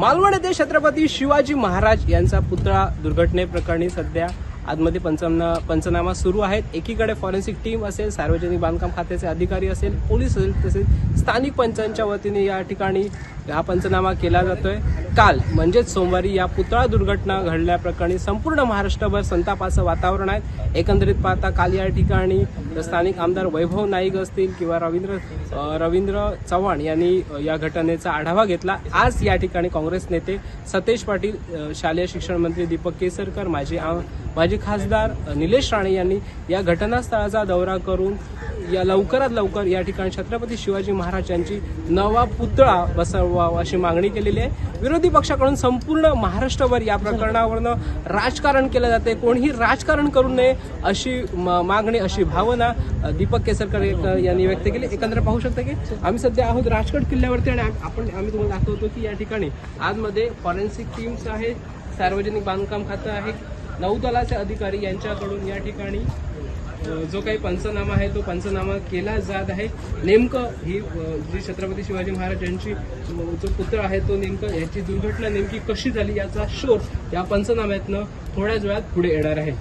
मालवण येथे छत्रपती शिवाजी महाराज यांचा पुतळा दुर्घटनेप्रकरणी सध्या आतमध्ये पंचना पंचनामा सुरू आहेत. एकीकडे फॉरेन्सिक टीम असेल सार्वजनिक बांधकाम खात्याचे अधिकारी असेल पोलीस असेल तसेच स्थानिक पंचांच्या वतीने या ठिकाणी हा पंचनामा केला जातोय. काल म्हणजेच सोमवारी या पुतळा दुर्घटना घडल्याप्रकरणी संपूर्ण महाराष्ट्रभर संतापाचं वातावरण आहे. एकंदरीत पाहता काल या ठिकाणी स्थानिक आमदार वैभव नाईक असतील किंवा रवींद्र रवींद्र चव्हाण यांनी या घटनेचा आढावा घेतला. आज या ठिकाणी काँग्रेस नेते सतेज पाटील शालेय शिक्षण मंत्री दीपक केसरकर माजी माजी खासदार निलेश राणे यांनी या घटनास्थळाचा दौरा करून या लवकरात लवकर या ठिकाणी छत्रपती शिवाजी महाराज यांची नवा पुतळा बसवावा अशी मागणी केलेली आहे. विरोधी पक्षाकडून संपूर्ण महाराष्ट्रभर या प्रकरणावरनं राजकारण केलं जाते कोणीही राजकारण करू नये अशी मागणी अशी भावना दीपक केसरकर यांनी व्यक्त केली. एकंदर पाहू शकता की आम्ही सध्या आहोत राजगड किल्ल्यावरती आणि आपण आम्ही तुम्हाला दाखवतो की या ठिकाणी आजमध्ये फॉरेन्सिक टीम्स आहेत सार्वजनिक बांधकाम खातं आहे नौदलाचे अधिकारी यांच्याकडून या ठिकाणी जो काही पंचनामा आहे तो पंचनामा केला जात आहे. नेमकं ही जी छत्रपती शिवाजी महाराज यांची जो पुत्र आहे तो नेमकं याची दुर्घटना नेमकी कशी झाली याचा शोध या पंचनाम्यातनं थोड्याच वेळात पुढे येणार आहे.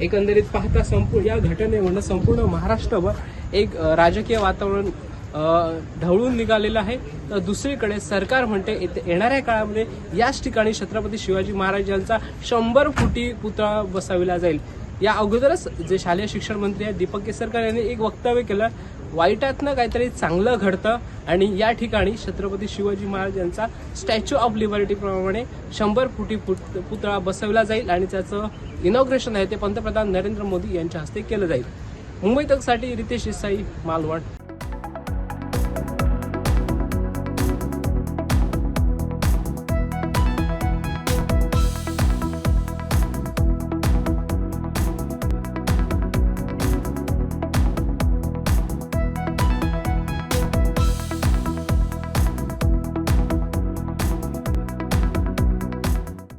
एकंदरीत पाहता संपूर्ण या घटनेवरनं संपूर्ण महाराष्ट्रभर एक राजकीय वातावरण ढवळून निघालेलं आहे. तर दुसरीकडे सरकार म्हणते येते- येणाऱ्या काळामध्ये याच ठिकाणी छत्रपती शिवाजी महाराज यांचा शंभर फुटी पुतळा बसविला जाईल. या अगोदरच जे शालेय शिक्षण मंत्री आहेत दीपक केसरकर यांनी एक वक्तव्य केलं वाईटातनं काहीतरी चांगलं घडतं आणि या ठिकाणी छत्रपती शिवाजी महाराज यांचा स्टॅच्यू ऑफ लिबर्टी प्रमाणे शंभर फुटी पुत- पुतळा बसवला जाईल आणि त्याचं इनॉग्रेशन आहे ते पंतप्रधान नरेंद्र मोदी यांच्या हस्ते केलं जाईल. मुंबई तकसाठी रितेश देसाई मालवण.